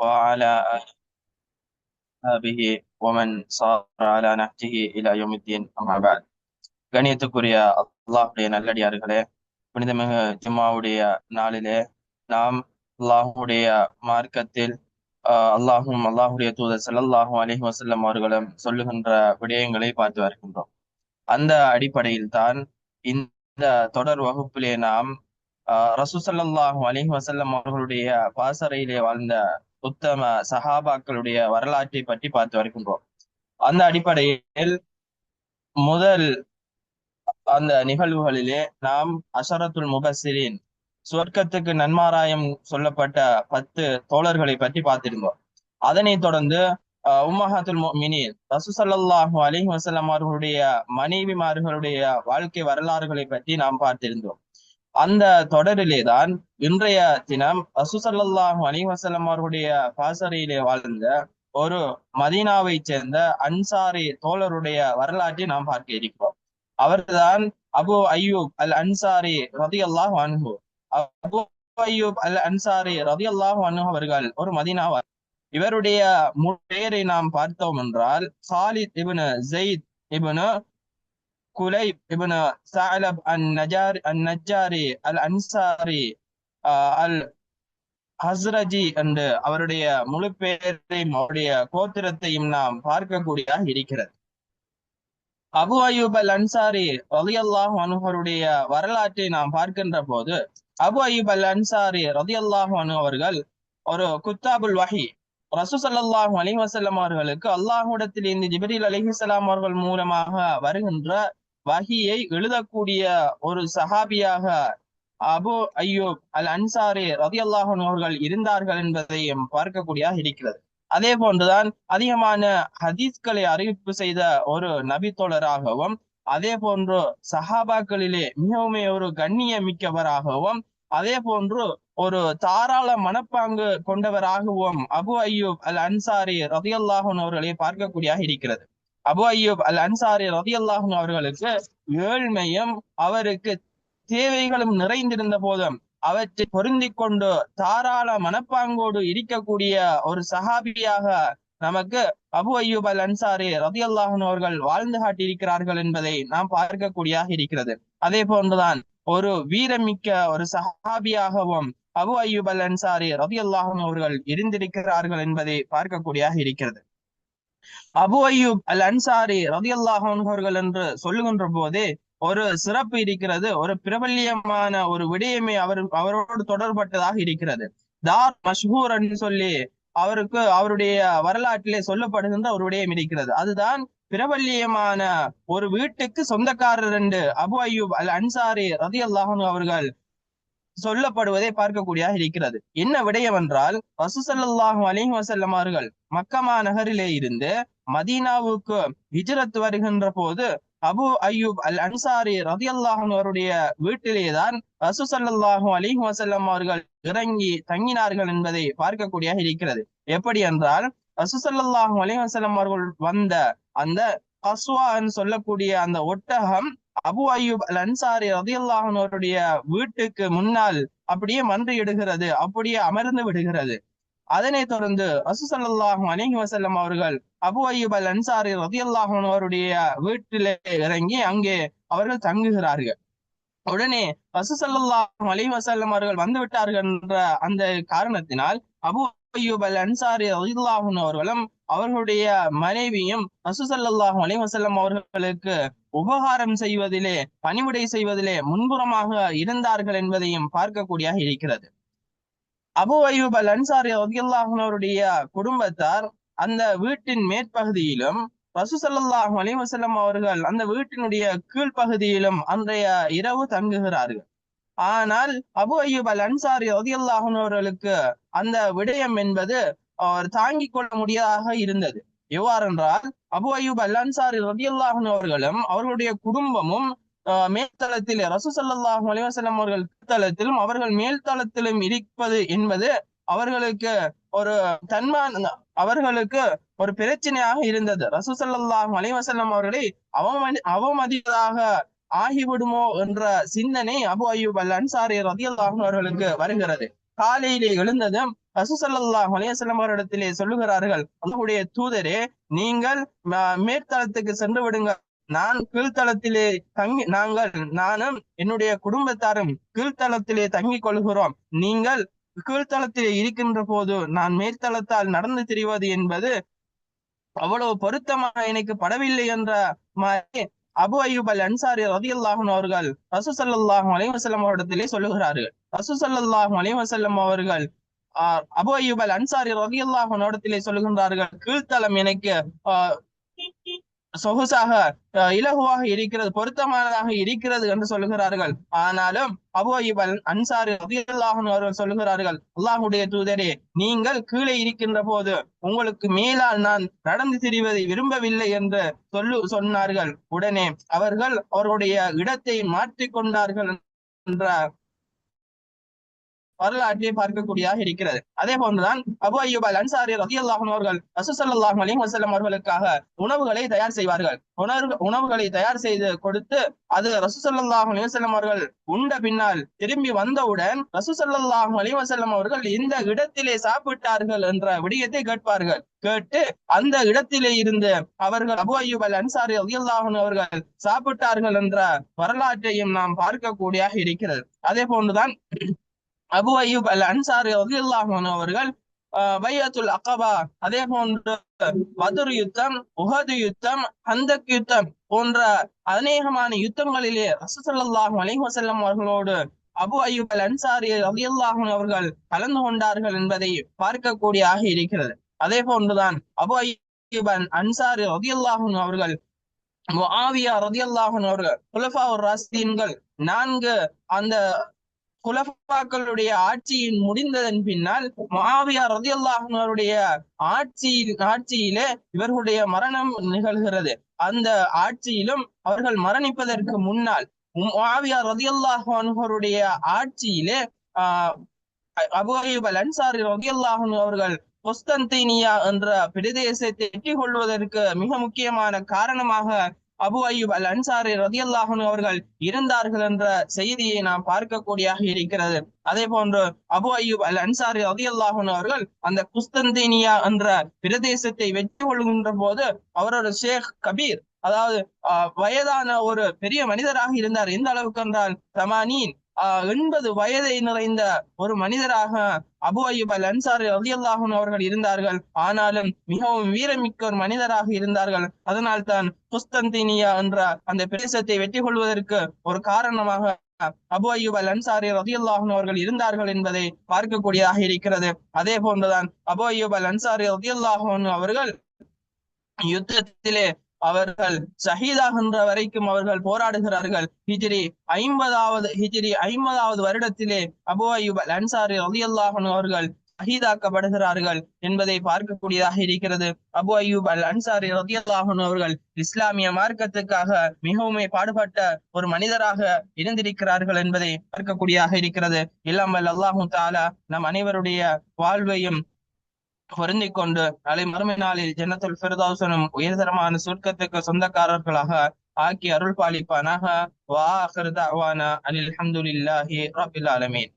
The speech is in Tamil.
وعلى آله ومن صار على نهجه إلى يوم الدين أما بعد கணியத்துக்குரிய அல்லாஹுடைய நல்லடியார்களே புனிதமிகு ஜும்மாவுடைய நாளிலே நாம் அல்லாஹுடைய மார்க்கத்தில் ஆஹ் அல்லாஹும் அல்லாஹுடைய தூதர் ஸல்லல்லாஹு அலைஹி வஸல்லம் அவர்களும் சொல்லுகின்ற விடயங்களை பார்த்து வருகின்றோம் அந்த அடிப்படையில் தான் இந்த தொடர் வகுப்பிலே நாம் ஆஹ் ரசூ ஸல்லல்லாஹு அலைஹி வஸல்லம் அவர்களுடைய பாசறையிலே வாழ்ந்த உத்தம சஹாபாக்களுடைய வரலாற்றை பற்றி பார்த்து வருகின்றோம். அந்த அடிப்படையில் முதல் அந்த நிகழ்வுகளிலே நாம் அஷரத்துல் முபசிரின் சுவர்க்கத்துக்கு நன்மாராயம் சொல்லப்பட்ட பத்து தோழர்களை பற்றி பார்த்திருந்தோம். அதனைத் தொடர்ந்து அஹ், உம்மஹாத்துல் முஃமினீன் ரசூ அலிஹ் வசலம் அவர்களுடைய மனைவிமார்களுடைய வாழ்க்கை வரலாறுகளை பற்றி நாம் பார்த்திருந்தோம். அந்த தொடரிலே தான் இன்றைய தினம் ரசூ அலிவசலம் அவர்களுடைய பாசறையிலே வாழ்ந்த ஒரு மதீனாவை சேர்ந்த அன்சாரி தோழருடைய வரலாற்றை நாம் பார்க்க இருக்கிறோம். அவர்தான் அபு அய்யூப் அல் அன்சாரி ரதி அல்லாஹ் அன்ஹு. அபு அய்யூப் அல் அன்சாரி ரதியல்லாஹு அன்ஹு அவர்கள் ஒரு மதீனாவார். இவருடைய பெயரை நாம் பார்த்தோம் என்றால் Khalid ibn Zayd ibn Kulayb ibn Thalaba an Najjar an Najjari al Ansari al Khazraji என்று அவருடைய முழு பெயரையும் அவருடைய கோத்திரத்தையும் நாம் பார்க்கக்கூடியதாக இருக்கிறது. அபு அயூப் அல் அன்சாரி ரதி அல்லாஹ் அன்ஹுடைய வரலாற்றை நாம் பார்க்கின்ற போது அபு அயூப் அல் அன்சாரி ரதி அல்லாஹ் அனு அவர்கள் ஒரு குத்தாபுல் வஹி ரசூ ஸல்லல்லாஹு அலைஹி வஸல்லம் அவர்களுக்கு அல்லாஹ்விடத்தில் இருந்து ஜிப்ரீல் அலிஹிசலாம் அவர்கள் மூலமாக வருகின்ற வகியை எழுதக்கூடிய ஒரு சஹாபியாக அபு அய்யூப் அல் அன்சாரி ரலியல்லாஹு அவர்கள் இருந்தார்கள் என்பதையும் பார்க்கக்கூடியதாக இருக்கிறது. அதே போன்றுதான் அதிகமான ஹதீஸ்களை அறிவிப்பு செய்த ஒரு நபித்தோழராகவும் அதே போன்று சஹாபாக்களிலே மிகவும் ஒரு கண்ணிய மிக்கவராகவும் அதே போன்று ஒரு தாராள மனப்பாங்கு கொண்டவராகவும் அபு அய்யூப் அல் அன்சாரி ரதியல்லாஹன் அவர்களை பார்க்கக்கூடியதாக இருக்கிறது. அபு அய்யூப் அல் அன்சாரி ரதியல்லாஹன் அவர்களுக்கு ஏழ்மையும் அவருக்கு தேவைகளும் நிறைந்திருந்த போதும் அவற்றை பொருந்திக் கொண்டு தாராள மனப்பாங்கோடு இருக்கக்கூடிய ஒரு சஹாபியாக நமக்கு அபு ஐயூப் அல் அன்சாரி ரதியல்லாஹன் அவர்கள் வாழ்ந்து காட்டியிருக்கிறார்கள் என்பதை நாம் பார்க்கக்கூடியதாக இருக்கிறது. அதே போன்றுதான் ஒரு வீரமிக்க ஒரு சஹாபியாகவும் அபு ஐயூப் அல் அன்சாரி ரதியல்லாஹன் அவர்கள் இருந்திருக்கிறார்கள் என்பதை பார்க்கக்கூடியதாக இருக்கிறது. அபு அய்யூப் அல் அன்சாரி ரதியல்லாஹன் அவர்கள் என்று சொல்லுகின்ற போதே ஒரு சிறப்பு இருக்கிறது ஒரு பிரபல்யமான ஒரு விடயமே அவர் அவரோடு தொடர்பட்டதாக இருக்கிறது. தார் மஷ்ஹூர் என்று சொல்லி அவருக்கு அவருடைய வரலாற்றிலே சொல்லப்படுகின்ற ஒரு விடயம் இருக்கிறது. அதுதான் பிரபல்யமான ஒரு வீட்டுக்கு சொந்தக்காரர் என்று அபு அய்யூப் அல் அன்சாரி ரதி அல்லாஹன் அவர்கள் சொல்லப்படுவதை பார்க்கக்கூடியதாக இருக்கிறது. என்ன விடயம் என்றால் வசுசல்லாஹு அலிஹ் வசல்லம் அவர்கள் மக்கமா நகரிலே இருந்து மதீனாவுக்கு ஹிஜ்ரத் வருகின்ற போது அபு அய்யூப் அல் அன்சாரி ரதி அவருடைய வீட்டிலேதான் ரசூசல்லாஹு அலிஹ் வசல்லம் அவர்கள் இறங்கி தங்கினார்கள் என்பதை பார்க்கக்கூடியதாக இருக்கிறது. எப்படி என்றால் ரசூசல்லாஹு அலிஹ் வசல்லம் அவர்கள் வந்த அந்த கஸ்வா சொல்லக்கூடிய அந்த ஒட்டகம் அபு அய்யூப் அல் அன்சாரி ரதி வீட்டுக்கு முன்னால் அப்படியே மன்றியிடுகிறது அப்படியே அமர்ந்து விடுகிறது. அதனைத் தொடர்ந்து ரசூசல்லாஹு அலிஹி வசல்லம் அவர்கள் அபு அய்யூப் அல் அன்சாரி ரதி அவருடைய வீட்டிலே இறங்கி அங்கே அவர்கள் தங்குகிறார்கள். உடனே ரசூசல்லாஹு அலிஹி வசல்லம் அவர்கள் வந்து விட்டார்கள் என்ற அந்த காரணத்தினால் அபு அய்யூப் அல் அன்சாரி ரதில்லாஹன் அவர்களும் அவர்களுடைய மனைவியும் ரசூசல்லாஹு அலிவசல்லம் அவர்களுக்கு உபகாரம் செய்வதிலே பணிவிடை செய்வதிலே முன்புறமாக இருந்தார்கள் என்பதையும் பார்க்கக்கூடியாக இருக்கிறது. அபு அய்யூப் அல் அன்சாரி அவருடைய குடும்பத்தார் அந்த வீட்டின் மேற்பகுதியிலும் ரசூசல்லாஹு அலிவசல்லம் அவர்கள் அந்த வீட்டினுடைய கீழ்ப்பகுதியிலும் அன்றைய இரவு தங்குகிறார்கள். ஆனால் அபு அய்யூப் அல் அன்சாரி அவர்களுக்கு அந்த விடயம் என்பது அவர் தாங்கிக் கொள்ள முடியாதாக இருந்தது. எவ்வாறென்றால் அபு அயூப் அல் அன்சாரி அவர்களும் அவர்களுடைய குடும்பமும் மேல்தளத்தில் ரசூசல்லாஹு அலிவசல்லம் அவர்கள் தளத்திலும் அவர்கள் மேல்தளத்திலும் இருப்பது என்பது அவர்களுக்கு ஒரு தன்மான அவர்களுக்கு ஒரு பிரச்சனையாக இருந்தது. ரசூசல்லாஹு அலிவசல்லம் அவர்களை அவமதி அவமதியதாக ஆகிவிடுமோ என்ற சிந்தனை அபு அயூப் அல் அன்சாரி ரதியல்லாஹு அவர்களுக்கு வருகிறது. காலையிலே எழுந்ததும் ரசூசல்லாஹ் அலையசல்லம் அவரிடத்திலே சொல்லுகிறார்கள் அல்லாஹ்வுடைய தூதரே நீங்கள் மேற்தளத்துக்கு சென்று விடுங்கள். நான் கீழ்த்தளத்திலே தங்கி நாங்கள் நானும் என்னுடைய குடும்பத்தாரும் கீழ்த்தளத்திலே தங்கிக் கொள்கிறோம். நீங்கள் கீழ்த்தளத்திலே இருக்கின்ற போது நான் மேற்தளத்தால் நடந்து திரிவது என்பது அவ்வளவு பொருத்தமாக எனக்கு படவில்லை என்ற மாதிரி அபு அய்யூப் அல் அன்சாரி ரதியல்லாஹு அவர்கள் ரசூசல்லாஹும் அலைவசல்லம் அவரிடத்திலே சொல்லுகிறார்கள். ரசூசல்லாஹும் ஸல்லல்லாஹு அவர்கள் அபு அய்யூப் அன்சாரி ரதியல்லாஹு இடத்திலே சொல்லுகின்றார்கள் கீழ்த்தளம் எனக்கு சொகுசாக இலகுவாக இருக்கிறது பொருத்தமானதாக இருக்கிறது என்று சொல்லுகிறார்கள் ஆனாலும் அபு அய்யூப் அன்சாரி ரதியல்லாஹு அவர்கள் சொல்லுகிறார்கள் அல்லாஹுடைய தூதரே நீங்கள் கீழே இருக்கின்ற போது உங்களுக்கு மேலால் நான் நடந்து திரிவதை விரும்பவில்லை என்று சொல்லு சொன்னார்கள். உடனே அவர்கள் அவருடைய இடத்தை மாற்றிக் கொண்டார்கள் என்ற வரலாற்றை பார்க்கக்கூடியதாக இருக்கிறது. அதே போன்றுதான் அபு ஐயூப் அல் அன்சாரி ரதியல்லாஹு அவர்கள் ரசூசல்லாஹு அலைஹி வஸல்லம் அவர்களுக்காக உணவுகளை தயார் செய்வார்கள். உணவு உணவுகளை தயார் செய்து கொடுத்து அது ரசூசல்லாஹு அலைஹி அவர்கள் உண்ட பின்னால் திரும்பி வந்தவுடன் ரசூசல்லாஹு அலைஹி வஸல்லம் அவர்கள் இந்த இடத்திலே சாப்பிட்டார்கள் என்ற விடயத்தை கேட்பார்கள். கேட்டு அந்த இடத்திலே இருந்து அவர்கள் அபு ஐயூப் அல் அன்சாரி அல்லாஹன் அவர்கள் சாப்பிட்டார்கள் என்ற வரலாற்றையும் நாம் பார்க்கக்கூடியதாக இருக்கிறது. அதே போன்றுதான் அபு அய்யூப் அல் அன்சாரி ரலியல்லாஹு அவர்கள் பையத்துல் அகபா அதே போன்று பதுர் யுத்தம் உஹது யுத்தம் ஹந்தக் யுத்தம் போன்ற அநேகமான யுத்தங்களிலே ரசூலுல்லாஹி அலிஹசல்லம் அவர்களோடு அபு அய்யூப் அல் அன்சாரி ரலியல்லாஹு அவர்கள் கலந்து கொண்டார்கள் என்பதை பார்க்கக்கூடியதாக இருக்கிறது. அதே போன்றுதான் அபு அய்யூப் அல் அன்சாரி ரலியல்லாஹு அவர்கள் முஆவியா ரதியல்லாஹன் அவர்கள் குலஃபா ராசிதீன்கள் நான்கு அந்த குலஃபாக்களுடைய ஆட்சியின் முடிந்ததன் பின்னால் முஆவியா ரலியல்லாஹு ஆட்சியில் ஆட்சியிலே இவர்களுடைய மரணம் நிகழ்கிறது. அந்த ஆட்சியிலும் அவர்கள் மரணிப்பதற்கு முன்னால் முஆவியா ரதியல்லாஹனுடைய ஆட்சியிலே ஆஹ் அபு அய்யூப் அல் அன்சாரி ரதியல்லாஹன் அவர்கள் கொஸ்தந்தீனியா என்ற பிரதேசத்தை எட்டிக் கொள்வதற்கு மிக முக்கியமான காரணமாக அபு அய்யூப் அல் அன்சாரி ரதியல்லாஹு அவர்கள் இருந்தார்கள் என்ற செய்தியை நாம் பார்க்கக்கூடியாக இருக்கிறது. அதே போன்று அபு அய்யூப் அல் அன்சாரி ரதி அல்லாஹன் அவர்கள் அந்த குஸ்தந்தீனியா என்ற பிரதேசத்தை வெற்றி கொள்கின்ற போது அவரோட ஷேக் கபீர் அதாவது ஆஹ், வயதான ஒரு பெரிய மனிதராக இருந்தார். எந்த அளவுக்கு என்றால் தமானீன் எண்பது வயதை நிறைந்த ஒரு மனிதராக அபு அய்யூப் அல் அன்சாரி ரலியல்லாஹு அவர்கள் இருந்தார்கள். ஆனாலும் மிகவும் வீரமிக்க ஒரு மனிதராக இருந்தார்கள். அதனால் தான் குஸ்தந்தீனியா என்ற அந்த பிரதேசத்தை வெற்றி கொள்வதற்கு ஒரு காரணமாக அபு அய்யூப் அல் அன்சாரி ரலியல்லாஹு அவர்கள் இருந்தார்கள் என்பதை பார்க்கக்கூடியதாக இருக்கிறது. அதே போன்றுதான் அபு அய்யூப் அல் அன்சாரி ரலியல்லாஹு அவர்கள் யுத்தத்திலே அவர்கள் ஷஹீதாகின்ற வரைக்கும் அவர்கள் போராடுகிறார்கள். ஹிஜ்ரி ஐம்பதாவது ஹிஜ்ரி ஐம்பதாவது வருடத்திலே அபு அயூப் அல் அன்சாரி ரலியல்லாஹு அவர்கள் ஷஹீதாக்கப்படுகிறார்கள் என்பதை பார்க்கக்கூடியதாக இருக்கிறது. அபு அயூப் அல் அன்சாரி ரத்தியல்லாஹன் அவர்கள் இஸ்லாமிய மார்க்கத்துக்காக மிகவும் பாடுபட்ட ஒரு மனிதராக இருந்திருக்கிறார்கள் என்பதை பார்க்கக்கூடியதாக இருக்கிறது. இல்லாமல் அல்லாஹு தாலா நம் அனைவருடைய வாழ்வையும் பொருந்திக் கொண்டு நாளை மறுமை நாளில் ஜன்னத்துல் பிரதோசனும் உயர்தரமான சொர்க்கத்துக்கு சொந்தக்காரர்களாக ஆக்கி அருள் பாலிப்பானாக வா அனில் அஹமதுல்லாஹி ரபில் ஆலமீன்.